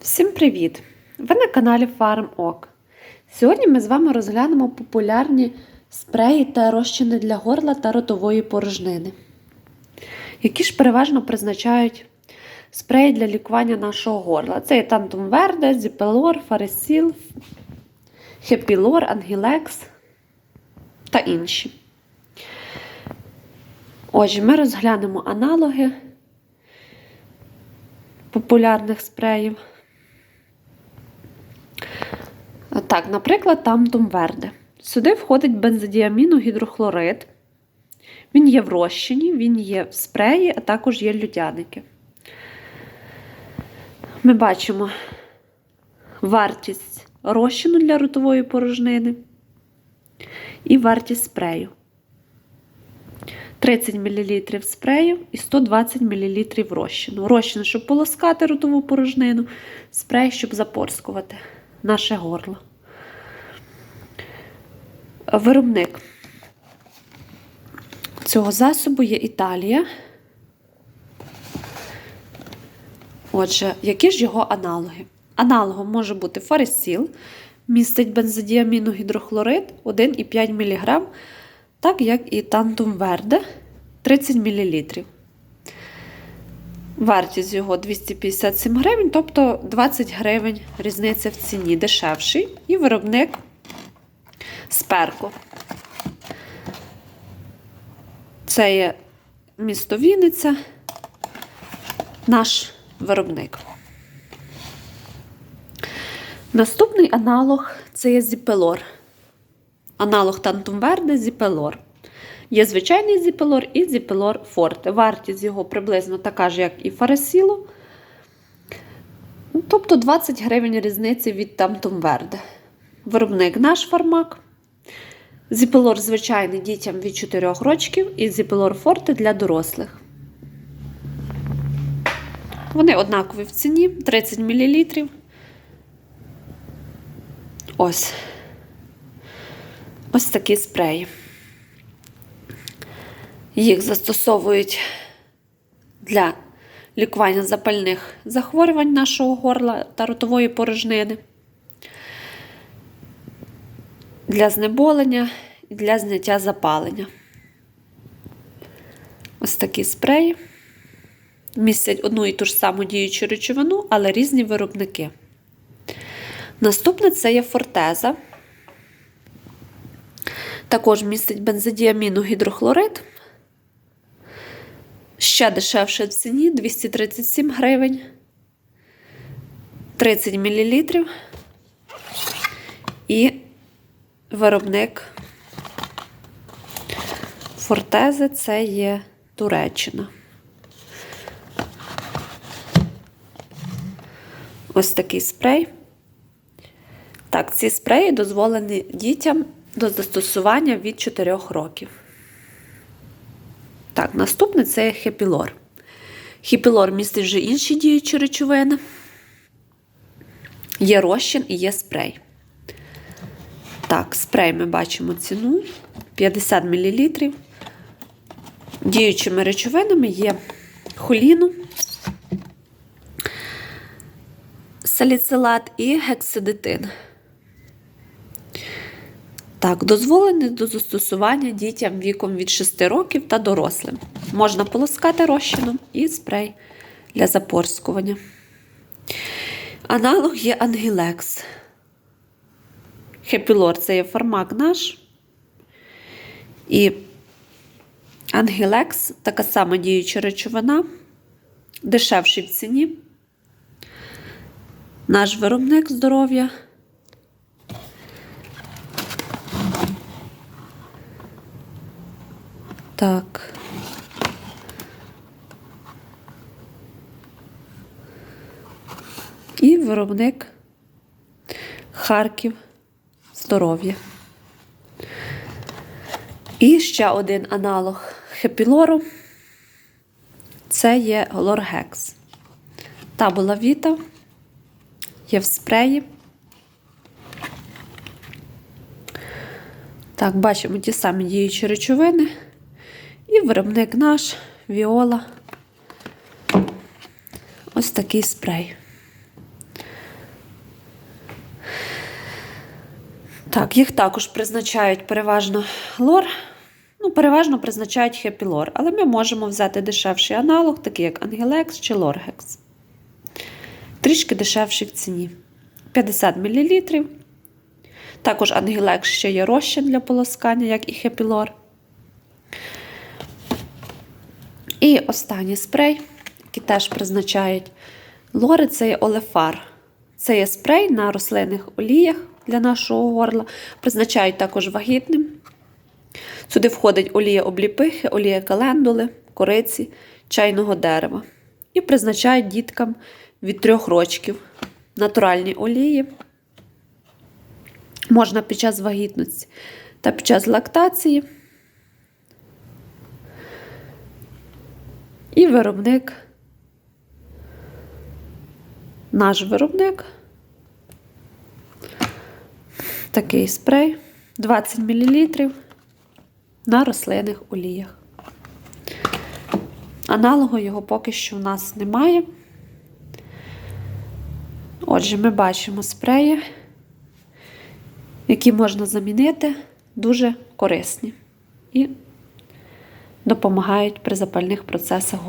Всім привіт! Ви на каналі FarmOk. Сьогодні ми з вами розглянемо популярні спреї та розчини для горла та ротової порожнини, які ж переважно призначають спреї для лікування нашого горла. Це є Тантум Верде, Зіпелор, Фаресіл, Хепілор, Ангілекс та інші. Отже, ми розглянемо аналоги популярних спреїв. Так, наприклад, Тамтум Верде. Сюди входить бензодіаміногідрохлорид. Він є в розчині, він є в спреї, а також є людяники. Ми бачимо вартість розчину для ротової порожнини і вартість спрею. 30 мл спрею і 120 мл розчину. Розчин, щоб полоскати ротову порожнину, спрей, щоб запорскувати наше горло. Виробник цього засобу є Італія. Отже, які ж його аналоги? Аналогом може бути фаресіл, містить бензодіаміногідрохлорид 1,5 мг, так як і Тантум Верде 30 мл. Вартість його 257 гривень, тобто 20 гривень різниця в ціні дешевший. І виробник Сперко. Це є місто Вінниця, наш виробник. Наступний аналог це є зіпелор. Аналог Тантумверде зіпелор. Є звичайний зіпелор і зіпелор Форте. Вартість його приблизно така ж, як і Фарасілу. Тобто 20 гривень різниці від Тантумверде. Виробник наш фармак. Зіпелор звичайний дітям від 4 років і зіпелор Форте для дорослих. Вони однакові в ціні 30 мл. Ось. Ось такі спреї. Їх застосовують для лікування запальних захворювань нашого горла та ротової порожнини, для знеболення для зняття запалення. Ось такі спреї. Містять одну і ту ж саму діючу речовину, але різні виробники. Наступне це є фортеза. Також містить бензодіаміногідрохлорид. Ще дешевше в ціні 237 гривень, 30 мл. І виробник фортези це є Туреччина. Ось такий спрей. Так, ці спреї дозволені дітям до застосування від 4 років. Так, наступне це хепілор. Хепілор містить вже інші діючі речовини. Є розчин і є спрей. Так, спрей ми бачимо ціну 50 мл. Діючими речовинами є холіну, саліцилат і гексидитин. Так, дозволений до застосування дітям віком від 6 років та дорослим. Можна полоскати розчином і спрей для запорскування. Аналог є Ангілекс. Хепілор це є фармак наш. І Ангілекс така сама діюча речовина, дешевший в ціні. Наш виробник здоров'я. Так. І виробник Харків здоров'я. І ще один аналог хепілору це є лоргекс. Табула віта, є в спреї. Так, бачимо ті самі діючі речовини. І виробник наш, віола. Ось такий спрей. Так, їх також призначають переважно лор. Ну, переважно призначають хепілор, але ми можемо взяти дешевший аналог, такий як Ангелекс чи Лоргекс. Трішки дешевший в ціні. 50 мл. Також Ангелекс ще є розчин для полоскання, як і хепілор. І останній спрей, який теж призначають лори, це є олефар. Це є спрей на рослинних оліях для нашого горла. Призначають також вагітним. Сюди входить олія обліпихи, олія календули, кориці, чайного дерева. І призначають діткам від 3 рочків натуральні олії. Можна під час вагітності та під час лактації. І виробник, наш виробник, такий спрей 20 мл на рослинних оліях. Аналогу його поки що в нас немає. Отже, ми бачимо спреї, які можна замінити, дуже корисні і допомагають при запальних процесах.